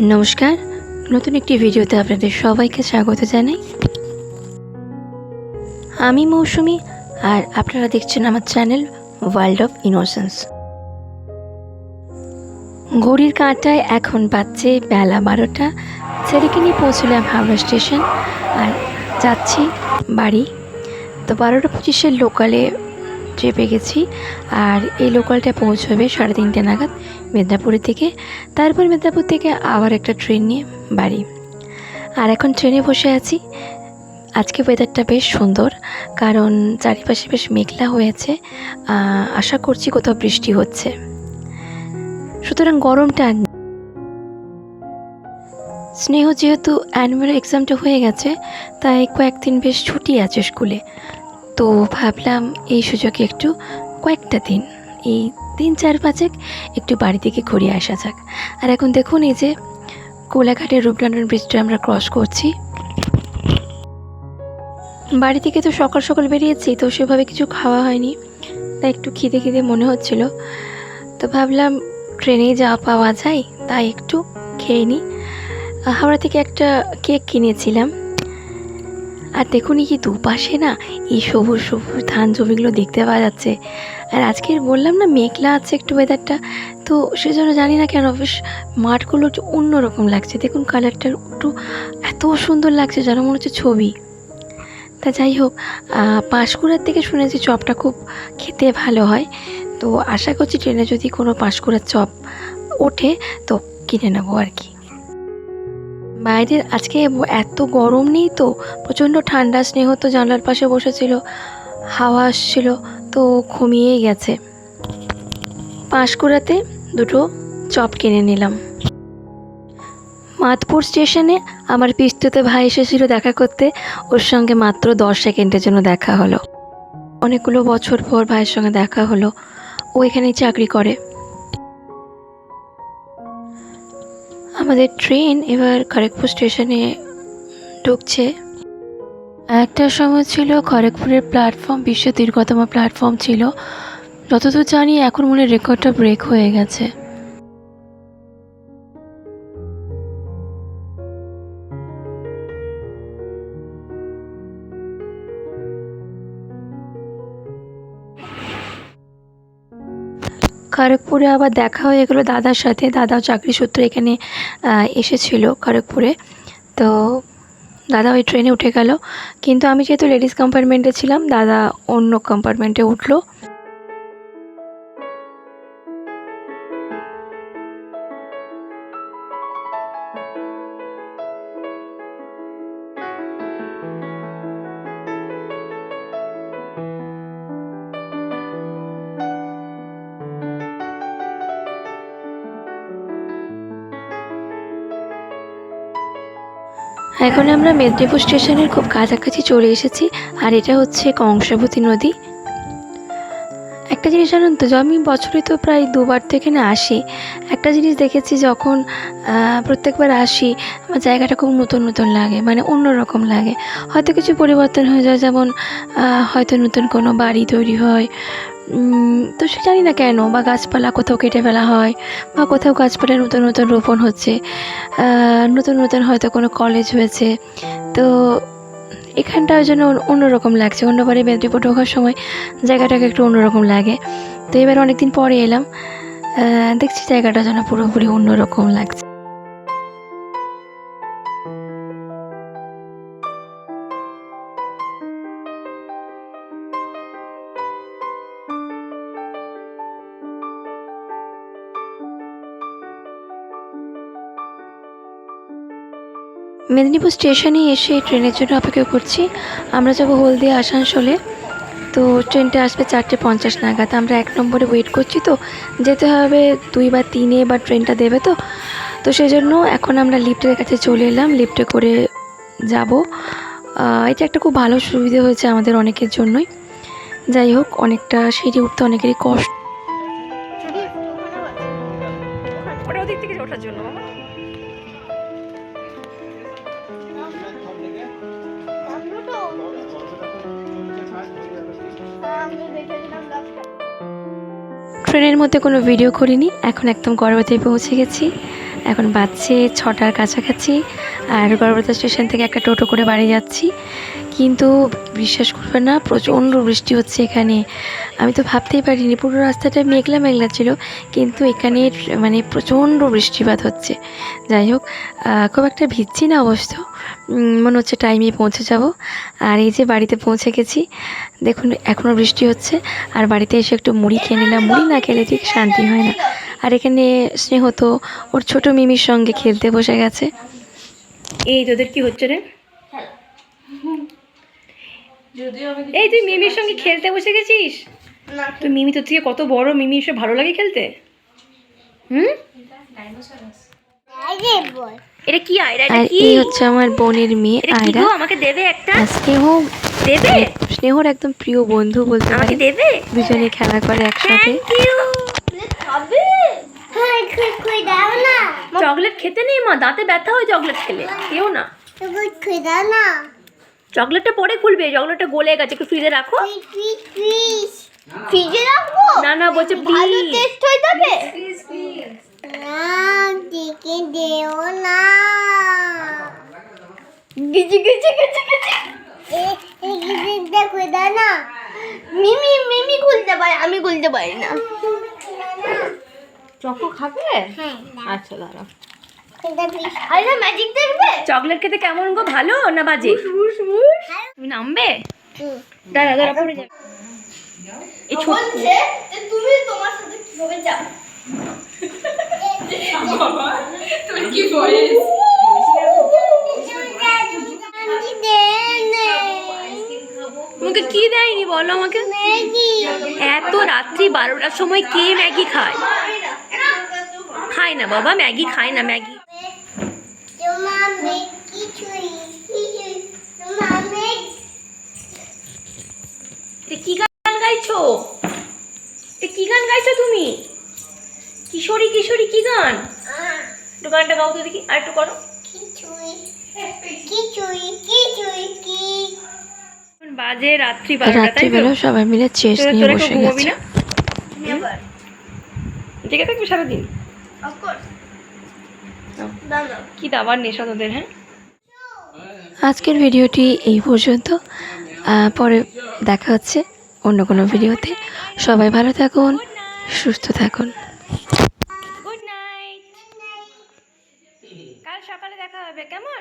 নমস্কার, নতুন একটি ভিডিওতে আপনাদের সবাইকে স্বাগত জানাই। আমি মৌসুমি, আর আপনারা দেখছেন আমার চ্যানেল ওয়ার্ল্ড অফ ইনোসেন্স। ঘড়ির কাঁটায় এখন বাজছে বেলা বারোটা। ছেলেকে নিয়ে পৌঁছলাম হাওড়া স্টেশন, আর যাচ্ছি বাড়ি। তো বারোটা পঁচিশের লোকালে চেপে গেছি আর এই লোকালটা পৌঁছবে সাড়ে তিনটে নাগাদ মেদিনীপুরের থেকে তারপর মেদিনীপুর থেকে আবার একটা ট্রেন নিয়ে বাড়ি। আর এখন ট্রেনে বসে আছি। আজকে ওয়েদারটা বেশ সুন্দর, কারণ চারিপাশে বেশ মেঘলা হয়েছে। আশা করছি কোথাও বৃষ্টি হচ্ছে। সুতরাং গরমটা স্নেহ যেহেতু অ্যানুয়াল এক্সামটা হয়ে গেছে, তাই কয়েকদিন বেশ ছুটি আছে স্কুলে। তো ভাবলাম এই সুযোগে একটু কয়েকটা দিন, এই তিন চার পাঁচেক একটু বাড়ি থেকে ঘুরে আসা যাক। আর এখন দেখুন এই যে কোলাঘাটের রূপনারায়ণ ব্রিজটা আমরা ক্রস করছি। বাড়ি থেকে তো সকাল সকাল বেরিয়েছি, তো সেভাবে কিছু খাওয়া হয়নি, তাই একটু খিদে খিদে মনে হচ্ছিল। তো ভাবলাম ট্রেনেই যাওয়া পাওয়া যায়, তাই একটু খেয়ে নিই। হাওড়া থেকে একটা কেক কিনেছিলাম আর দেখুন যে দুপাশে না এই সবুজ সবুজ ধান জমিগুলো দেখতে পাওয়া যাচ্ছে। আর আজকের বললাম না মেঘলা আছে একটু ওয়েদারটা তো সেজন্য জানি না কেন বেশ মাঠগুলো একটু অন্যরকম লাগছে। দেখুন কালারটা একটু এত সুন্দর লাগছে যেন মনে হচ্ছে ছবি। তা যাই হোক পাঁশকুড়ার থেকে শুনেছি চপটা খুব খেতে ভালো হয়। তো আশা করছি ট্রেনে যদি কোনো পাঁশকুড়ার চপ ওঠে, তো কিনে নেব আর কি। বাইরের আজকে এত গরম নেই তো? প্রচণ্ড ঠান্ডা, স্নেহ তো জানলার পাশে বসেছিল, হাওয়া আসছিল, তো ঘুমিয়েই গেছে। পাঁশকুড়াতে দুটো চপ কিনে নিলাম। মাতপুর স্টেশনে আমার পিস্তুতে ভাই এসেছিল দেখা করতে, ওর সঙ্গে মাত্র দশ সেকেন্ডের জন্য দেখা হলো। অনেকগুলো বছর পর ভাইয়ের সঙ্গে দেখা হলো। ও এখানেই চাকরি করে। আমাদের ট্রেন এবার খড়গপুর স্টেশনে ঢুকছে। একটা সময় ছিল খড়গপুরের প্ল্যাটফর্ম, বিশ্বের দীর্ঘতম প্ল্যাটফর্ম ছিল। যতদূর জানি এখন মনে রেকর্ডটা ব্রেক হয়ে গেছে। খড়গপুরে আবার দেখা হয়ে গেলো দাদার সাথে। দাদাও চাকরি সূত্রে এখানে এসেছিল খড়গপুরে। তো দাদা ওই ট্রেনে উঠে গেল। কিন্তু আমি যেহেতু লেডিস কম্পার্টমেন্টে ছিলাম, দাদা অন্য কম্পার্টমেন্টে উঠল। এখন আমরা মেদিনীপুর স্টেশনের খুব কাছাকাছি চলে এসেছি, আর এটা হচ্ছে কংসাবতী নদী। একটা জিনিস জানেন তো আমি বছরে তো প্রায় দুবার থেকে না আসি, একটা জিনিস দেখেছি যখন প্রত্যেকবার আসি, আমার জায়গাটা খুব নতুন নতুন লাগে মানে অন্যরকম লাগে। হয়তো কিছু পরিবর্তন হয়ে যায়, যেমন হয়তো নতুন কোনো বাড়ি তৈরি হয় তো সে জানি না কেন, বা গাছপালা কোথাও কেটে ফেলা হয়, বা কোথাও গাছপালা নতুন নতুন রোপণ হচ্ছে নতুন নতুন হয়তো কোনো কলেজ হয়েছে, তো এখানটা ওই জন্য অন্যরকম লাগছে, অন্যবারে মেদিনীপুর ঢোকার সময় জায়গাটাকে একটু অন্যরকম লাগে, তো এবার অনেকদিন পরে এলাম দেখছি জায়গাটা যেন পুরোপুরি অন্যরকম লাগছে। মেদিনীপুর স্টেশনে এসে ট্রেনের জন্য অপেক্ষা করছি। আমরা যাব হলদিয়া আসানসোলে। তো ট্রেনটা আসবে চারটে পঞ্চাশ নাগাদ। আমরা এক নম্বরে ওয়েট করছি তো। যেতে হবে দুই বা তিনে বা ট্রেনটা দেবে তো। তো সেই জন্য এখন আমরা লিফটের কাছে চলে এলাম। লিফটে করে যাব। এটা একটা খুব ভালো সুবিধে হয়েছে আমাদের অনেকের জন্যই। যাই হোক, অনেকটা সিঁড়ি উঠতে অনেকেরই কষ্ট ওটা ওদিক থেকে ওঠার জন্য ট্রেনের মধ্যে কোনো ভিডিও করিনি এখন একদম গর্ভতেই পৌঁছে গেছি। এখন বাজছে ছটার কাছাকাছি। আর গড়বেতা স্টেশন থেকে একটা টোটো করে বাড়ি যাচ্ছি। কিন্তু বিশ্বাস করবে না, প্রচণ্ড বৃষ্টি হচ্ছে এখানে। আমি তো ভাবতেই পারিনি, পুরো রাস্তাটা মেঘলা মেঘলা ছিল, কিন্তু এখানে মানে প্রচণ্ড বৃষ্টিপাত হচ্ছে। যাই হোক খুব একটা ভিজছি না অবশ্য। মনে হচ্ছে টাইমে পৌঁছে যাব। আর এই যে বাড়িতে পৌঁছে গেছি, দেখুন এখনও বৃষ্টি হচ্ছে। আর বাড়িতে এসে একটু মুড়ি খেয়ে নিলাম। মুড়ি না খেলে ঠিক শান্তি হয় না। আর এখানে স্নেহ তো ওর ছোট মিমির সঙ্গে খেলতে বসে গেছে। এই তোদের কি হচ্ছে রে? এই তুই মিমির সঙ্গে খেলতে বসে গেছিস? না তুই মিমি তোর থেকে কত বড়? মিমি এসে ভালো লাগে খেলতে? হুম? এটা কি আয়রা? এটা কি? এই হচ্ছে আমার বোনের মেয়ে আয়রা। আমাকে দেবে একটা? স্নেহ দেবে? স্নেহর একদম প্রিয় বন্ধু বলতে আমাকে দেবে? দুজনে খেলা করে একসাথে। থ্যাংক ইউ চকলেট খেতে নেই মা দাঁতে ব্যথা হয় চকলেট খেলে কেউ না। চকলেটটা পরে খুলবে চকলেটটা গলে গেছে একটু ফ্রিজে রাখো। ফ্রিজে রাখব না না বলছে ভালো টেস্ট হয়ে যাবে? না দিকে দেও না গিজি গিজি গিজি গিজি। গিজি দেখো না মিমি মিমি খুলতে পারে আমি খুলতে পারি না। চকো খাবে? হ্যাঁ আচ্ছা দাঁড়াও। চকলেট খেতে কেমন গো ভালো না বাজে? তুমি নামবে? দাঁড়া দাঁড়া পড়ে যাবে। এই ছোট তুমি তোমার সাথে কীভাবে যাও তোমাকে কি দেয়নি বলো আমাকে? এত রাত্রি বারোটার সময় কে ম্যাগি খায়? খায় না বাবা ম্যাগি খায় না ম্যাগি। কি গান গাইছো? কি গান গাইছো তুমি? কিশোরী কিশোরী কি গান? একটু গানটা গাও তো দেখি আর একটু করো। বাজে রাত্রি রাত্রিবেলা সবাই মিলে চেস নিয়ে বসে গেছে। জেগে থাকবি সারাদিন। কি দাবার নেশা তোদের হ্যাঁ? আজকের ভিডিওটি এই পর্যন্ত। পরে দেখা হচ্ছে অন্য কোনো ভিডিওতে। সবাই ভালো থাকুন সুস্থ থাকুন। গুড নাইট কাল সকালে দেখা হবে কেমন?